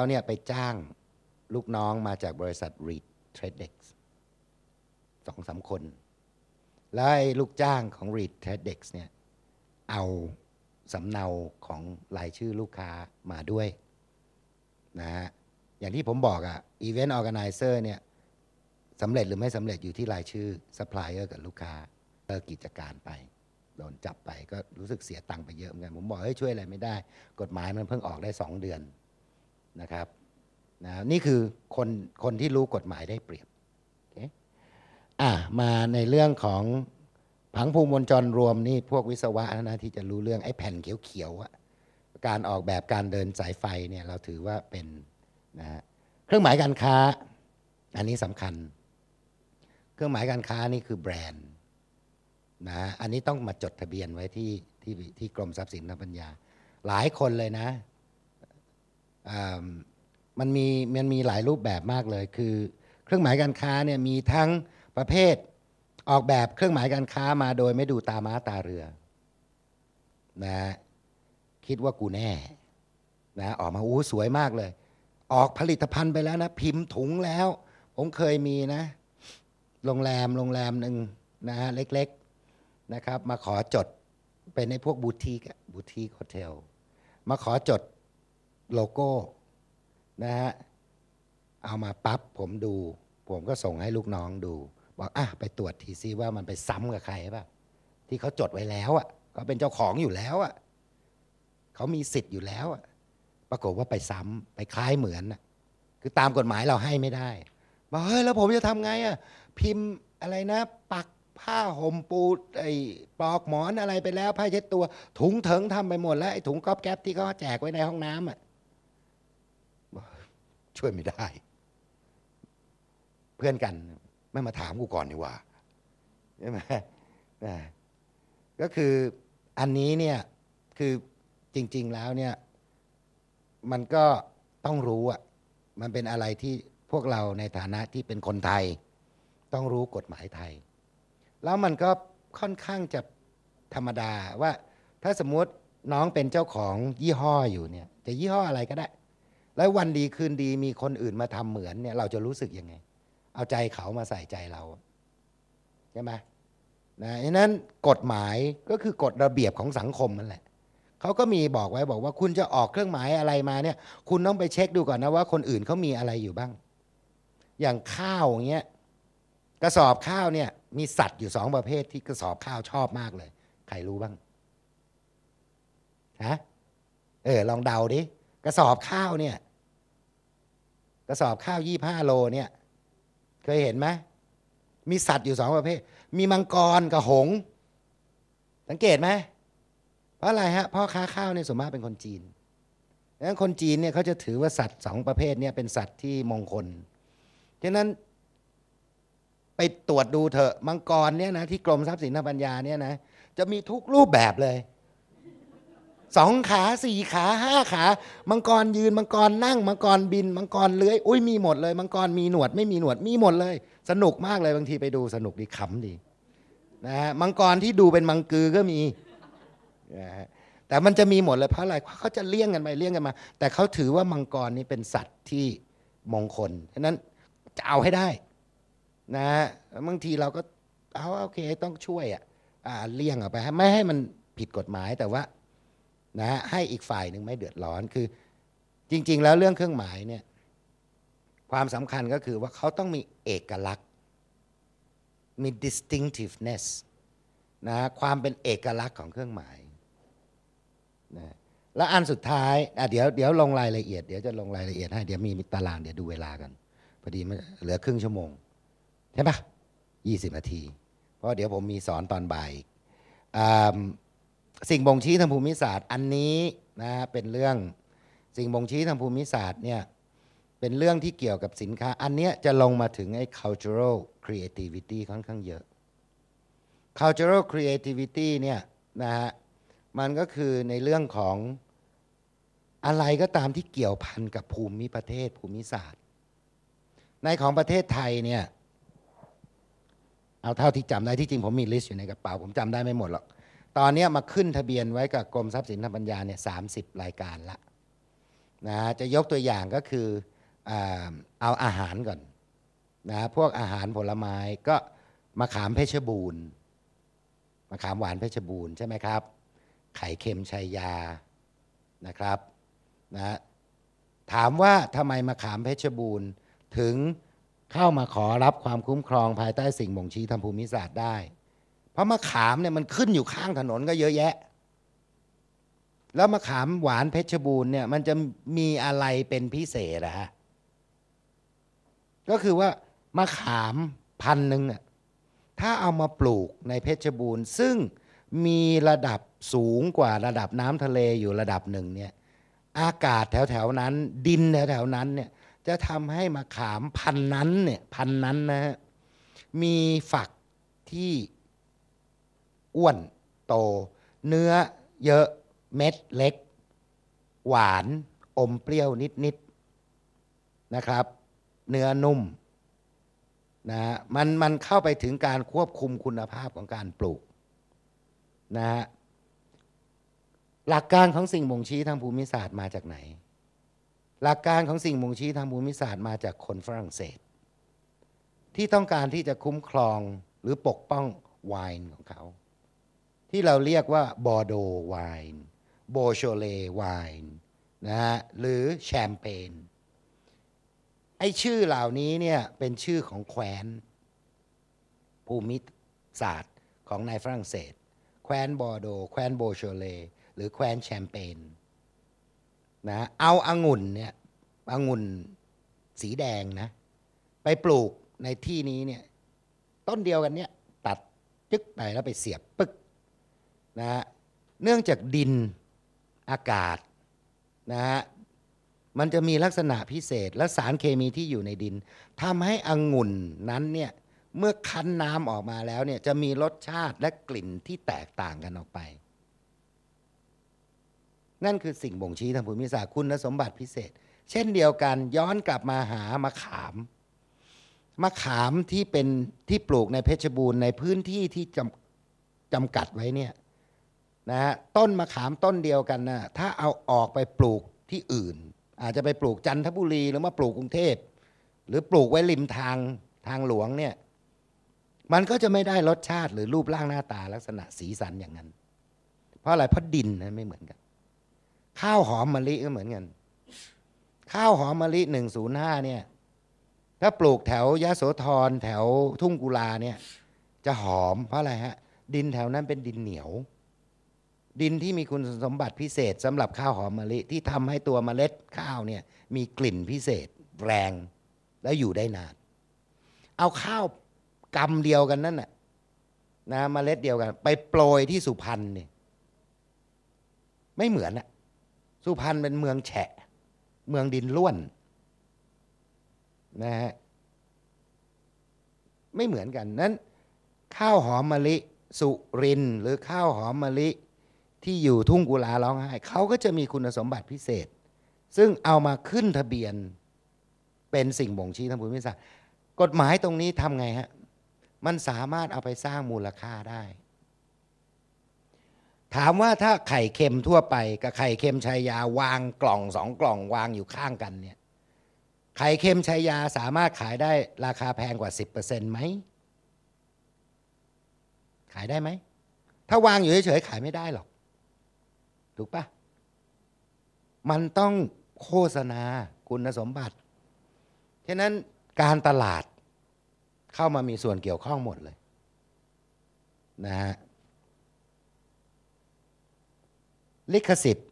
เขาเนี่ยไปจ้างลูกน้องมาจากบริษัท Reed Tradex สองสามคน แล้วไอ้ลูกจ้างของ Reed Tradex เนี่ยเอาสำเนาของรายชื่อลูกค้ามาด้วยนะฮะอย่างที่ผมบอกอะ Event Organizer เนี่ยสำเร็จหรือไม่สำเร็จอยู่ที่รายชื่อ Supplier กับลูกค้าเลิกกิจการไปโดนจับไปก็รู้สึกเสียตังค์ไปเยอะเหมือนกัน ผมบอกให้ยช่วยอะไรไม่ได้ กฎหมายมันเพิ่งออกได้ 2 เดือน นะครับนะนี่คือคนคนที่รู้กฎหมายได้เปรียบอะมาในเรื่องของผังภูมิวงจรรวมนี่พวกวิศวะนะที่จะรู้เรื่องไอ้แผ่นเขียวๆอะการออกแบบการเดินสายไฟเนี่ยเราถือว่าเป็นนะฮะเครื่องหมายการค้า อันนี้สำคัญ เครื่องหมายการค้านี่คือแบรนด์นะอันนี้ต้องมาจดทะเบียนไว้ที่ที่ที่กรมทรัพย์สินทางปัญญา หลายคนเลยนะ มันมีมันมีหลายรูปแบบมากเลย คือเครื่องหมายการค้าเนี่ยมีทั้งประเภทออกแบบเครื่องหมายการค้ามาโดยไม่ดูตาม้าตาเรือนะคิดว่ากูแน่นะออกมาอู้สวยมากเลย ออกผลิตภัณฑ์ไปแล้วนะ พิมพ์ถุงแล้ว ผมเคยมีนะ โรงแรมโรงแรมหนึ่งนะฮะเล็กๆนะครับ มาขอจดเป็นในพวกบูติกบูติกโฮเทลมาขอจด โลโก้นะฮะเอามาปั๊บผมดู ผมก็ส่งให้ลูกน้องดู บอกอะไปตรวจทีซิว่ามันไปซ้ำกับใครป่ะที่เขาจดไว้แล้วอะเขาเป็นเจ้าของอยู่แล้วอะเขามีสิทธิ์อยู่แล้วอะปรากฏว่าไปซ้ำไปคล้ายเหมือนอะคือตามกฎหมายเราให้ไม่ได้บอกเฮ้ยแล้วผมจะทำไงอะพิมพ์อะไรนะ ปักผ้าห่มปูไอ้ปลอกหมอนอะไรไปแล้วผ้าเช็ดตัว ถุงเถิงทำไปหมดแล้วไอ้ถุงก๊อบแก๊บที่เขาแจกไว้ในห้องน้ำอะ ช่วยไม่ได้ เพื่อนกันไม่มาถามกูก่อนดีกว่าใช่ไหมนะก็คืออันนี้เนี่ยคือจริง ๆแล้วเนี่ยมันก็ต้องรู้อะมันเป็นอะไรที่พวกเราในฐานะที่เป็นคนไทย ต้องรู้กฎหมายไทย แล้วมันก็ค่อนข้างจะธรรมดาว่าถ้าสมมติน้องเป็นเจ้าของยี่ห้ออยู่เนี่ยจะยี่ห้ออะไรก็ได้ แล้ววันดีคืนดีมีคนอื่นมาทำเหมือนเนี่ยเราจะรู้สึกยังไง เอาใจเขามาใส่ใจเราใช่ไหมนะฉะนั้นกฎหมายก็คือกฎระเบียบของสังคมนั่นแหละเขาก็มีบอกไว้บอกว่าคุณจะออกเครื่องหมายอะไรมาเนี่ย คุณต้องไปเช็คดูก่อนนะว่าคนอื่นเขามีอะไรอยู่บ้าง อย่างข้าวอย่างเงี้ยกระสอบข้าวเนี่ย มีสัตว์อยู่สองประเภทที่กระสอบข้าวชอบมากเลย ใครรู้บ้างฮะเออลองเดาดิกระสอบข้าวเนี่ย กระสอบข้าวยี่ห้าโลเนี่ยเคยเห็นไหมมีสัตว์อยู่สองประเภท มีมังกรกับหงส์สังเกตไหมเพราะอะไรฮะพ่อค้าข้าวเนี่ยส่วนมากเป็นคนจีนดังนั้นคนจีนเนี่ยเขาจะถือว่าสัตว์สองประเภทเนี่ยเป็นสัตว์ที่มงคลฉะนั้นไปตรวจดูเถอะมังกรเนี่ยนะที่กรมทรัพย์สินทางปัญญาเนี่ยนะจะมีทุกรูปแบบเลย สองขาสี่ขาห้าขามังกรยืนมังกรนั่งมังกรบินมังกรเลื้อยอุ้ยมีหมดเลยมังกรมีหนวดไม่มีหนวดมีหมดเลย สนุกมากเลยบางทีไปดูสนุกดีขำดีนะฮะมังกรที่ดูเป็นมังกือก็มีนะฮะแต่มันจะมีหมดเลยเพราะอะไรเพราะเขาจะเลี่ยงกันไปเลี่ยงกันมา แต่เขาถือว่ามังกรนี้เป็นสัตว์ที่มงคลฉะนั้นจะเอาให้ได้นะฮะบางทีเราก็เอาโอเคต้องช่วยอะอ่าเลี่ยงออกไปไม่ให้มันผิดกฎหมายแต่ว่า นะฮะให้อีกฝ่ายหนึ่งไม่เดือดร้อนคือ จริง ๆ แล้วเรื่องเครื่องหมายเนี่ยความสำคัญก็คือว่าเขาต้องมีเอกลักษณ์ มี distinctiveness นะความเป็นเอกลักษณ์ของเครื่องหมายนะแล้วอันสุดท้ายอะเดี๋ยวเดี๋ยวลงรายละเอียดเดี๋ยวจะลงรายละเอียดให้เดี๋ยวมีตารางเดี๋ยวดูเวลากันพอดีมันเหลือครึ่งชั่วโมง ใช่ปะยี่สิบนาที เพราะเดี๋ยวผมมีสอนตอนบ่าย สิ่งบ่งชี้ทางภูมิศาสตร์อันนี้นะเป็นเรื่องสิ่งบ่งชี้ทางภูมิศาสตร์เนี่ยเป็นเรื่องที่เกี่ยวกับสินค้า อันเนี้ยจะลงมาถึงไอ้ cultural creativity ค่อนข้างเยอะ cultural creativity เนี่ยนะฮะมันก็คือในเรื่องของอะไรก็ตามที่เกี่ยวพันกับภูมิประเทศภูมิศาสตร์ ในของประเทศไทยเนี่ยเอาเท่าที่จำได้ที่จริงผมมีลิสต์อยู่ในกระเป๋าผมจำได้ไม่หมดหรอก ตอนนี้มาขึ้นทะเบียนไว้กับกรมทรัพย์สินทางปัญญาเนี่ยสารายการละนะจะยกตัวอย่างก็คืออาเอาอาหารก่อนนะพวกอาหารผลไม้ก็มะขามเพชรบูรณ์มะขามหวานเพชรบูรณ์ใช่ไหมครับ ไข่เค็มชัยยานะครับนะถามว่าทำไมมะขามเพชรบูรณ์ถึงเข้ามาขอรับความคุ้มครองภายใต้สิ่งบ่งชี้ทางภูมิศาสตร์ได้ ราะมะขามเนี่ยมันขึ้นอยู่ข้างถนนก็เยอะแยะ แล้วมะขามหวานเพชรบูรณ์เนี่ย มันจะมีอะไรเป็นพิเศษอะฮะก็คือว่ามะขามพันหนึ่งอะถ้าเอามาปลูกในเพชรบูรณ์ ซึ่งมีระดับสูงกว่าระดับน้ำทะเลอยู่ระดับหนึ่งเนี่ย อากาศแถวๆนั้น ดินแถวๆนั้นเนี่ย จะทำให้มะขามพันนั้นเนี่ยพันนั้นนะฮะมีฝักที่ อ้วนโต เนื้อเยอะเม็ดเล็ก หวานอมเปรี้ยวนิดๆนะครับ เนื้อนุ่มนะฮะมันมันเข้าไปถึงการควบคุมคุณภาพของการปลูกนะฮะหลักการของสิ่งบ่งชี้ทางภูมิศาสตร์มาจากไหน หลักการของสิ่งบ่งชี้ทางภูมิศาสตร์มาจากคนฝรั่งเศส ที่ต้องการที่จะคุ้มครองหรือปกป้องไวน์ของเขา ที่เราเรียกว่าบอร์โดไวน์โบโชเลไวน์นะฮะหรือแชมเปญไอ้ชื่อเหล่านี้เนี่ยเป็นชื่อของแคว้นภูมิศาสตร์ของในฝรั่งเศส แคว้นบอร์โด แคว้นโบโชเล หรือแคว้นแชมเปญนะเอาอางุ่นเนี่ยองุ่นสีแดงนะ ไปปลูกในที่นี้เนี่ย ต้นเดียวกันเนี่ย ตัดจึ๊กไปแล้วไปเสียบ ปึ๊ก นะฮะเนื่องจากดินอากาศนะฮะมันจะมีลักษณะพิเศษและสารเคมีที่อยู่ในดินทำให้องุ่นนั้นเนี่ยเมื่อคั้นน้ำออกมาแล้วเนี่ยจะมีรสชาติและกลิ่นที่แตกต่างกันออกไป นั่นคือสิ่งบ่งชี้ทางภูมิศาสตร์คุณสมบัติพิเศษ เช่นเดียวกันย้อนกลับมาหามะขามมะขามที่เป็นที่ปลูกในเพชรบูรณ์ในพื้นที่ที่จำจำกัดไว้เนี่ย นะฮะต้นมะขามต้นเดียวกันนะถ้าเอาออกไปปลูกที่อื่น อาจจะไปปลูกจันทบุรีหรือมาปลูกกรุงเทพหรือปลูกไว้ริมทางทางหลวงเนี่ยมันก็จะไม่ได้รสชาติหรือรูปร่างหน้าตาลักษณะสีสันอย่างนั้น เพราะอะไรเพราะดินนะไม่เหมือนกัน ข้าวหอมมะลิก็เหมือนกัน ข้าวหอมมะลิหนึ่งศูนย์ห้าเนี่ย ถ้าปลูกแถวยะโสธรแถวทุ่งกุลาเนี่ย จะหอมเพราะอะไรฮะ ดินแถวนั้นเป็นดินเหนียว ดินที่มีคุณสมบัติพิเศษสำหรับข้าวหอมมะลิที่ทำให้ตัวเมล็ดข้าวเนี่ยมีกลิ่นพิเศษแรงและอยู่ได้นาน เอาข้าวกำเดียวกันนั่นน่ะนะเมล็ดเดียวกัน ไปโปรยที่สุพรรณเนี่ยไม่เหมือนอะสุพรรณเป็นเมืองแฉะ เมืองดินล้วนนะฮะไม่เหมือนกันนั้น ข้าวหอมมะลิ สุรินหรือข้าวหอมมะลิ ที่อยู่ทุ่งกุลาร้องไห้เขาก็จะมีคุณสมบัติพิเศษ ซึ่งเอามาขึ้นทะเบียนเป็นสิ่งบ่งชี้ทางภูมิศาสตร์กฎหมายตรงนี้ทำไงฮะ มันสามารถเอาไปสร้างมูลค่าได้ ถามว่าถ้าไข่เค็มทั่วไป กับไข่เค็มชายาวางกล่องสองกล่องวางอยู่ข้างกันเนี่ยไข่เค็มชายาสามารถขายได้ราคาแพงกว่า 10%ไหม ขายได้ไหม ถ้าวางอยู่เฉยๆขายไม่ได้หรอก ถูกปะมันต้องโฆษณาคุณสมบัติ ฉะนั้นการตลาดเข้ามามีส่วนเกี่ยวข้องหมดเลยนะฮะลิขสิทธิ์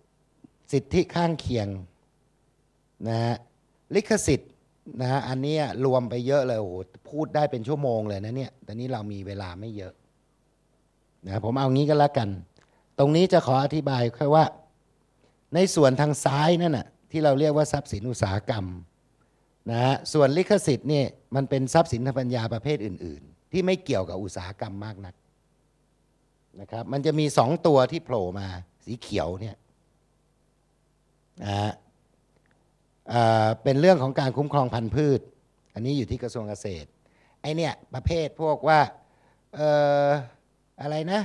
สิทธิข้างเคียงนะฮะลิขสิทธิ์นะฮะอันนี้รวมไปเยอะเลยโอ้โหพูดได้เป็นชั่วโมงเลยนะเนี่ยแต่นี้เรามีเวลาไม่เยอะนะผมเอางี้ก็แล้วกัน ตรงนี้จะขออธิบายแค่ว่า ในส่วนทางซ้ายนั่นน่ะที่เราเรียกว่าทรัพย์สินอุตสาหกรรมนะฮะส่วนลิขสิทธิ์นี่มันเป็นทรัพย์สินทางปัญญาประเภทอื่น ๆ ที่ไม่เกี่ยวกับอุตสาหกรรมมากนักนะครับมันจะมีสองตัวที่โผล่มาสีเขียวเนี่ยนะฮะเป็นเรื่องของการคุ้มครองพันธุ์พืช อันนี้อยู่ที่กระทรวงเกษตรไอเนี่ยประเภทพวกว่าเอออะไรนะ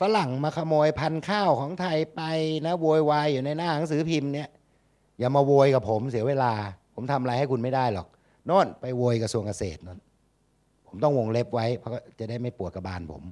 ฝรั่งมาขโมยพันธุ์ข้าวของไทยไปนะโวยวายอยู่ในหน้าหนังสือพิมพ์เนี่ยอย่ามาโวยกับผมเสียเวลา ผมทำอะไรให้คุณไม่ได้หรอกโน่นไปโวยกระทรวงเกษตรโน่นผมต้องวงเล็บไว้เพราะจะได้ไม่ปวดกระบาลผม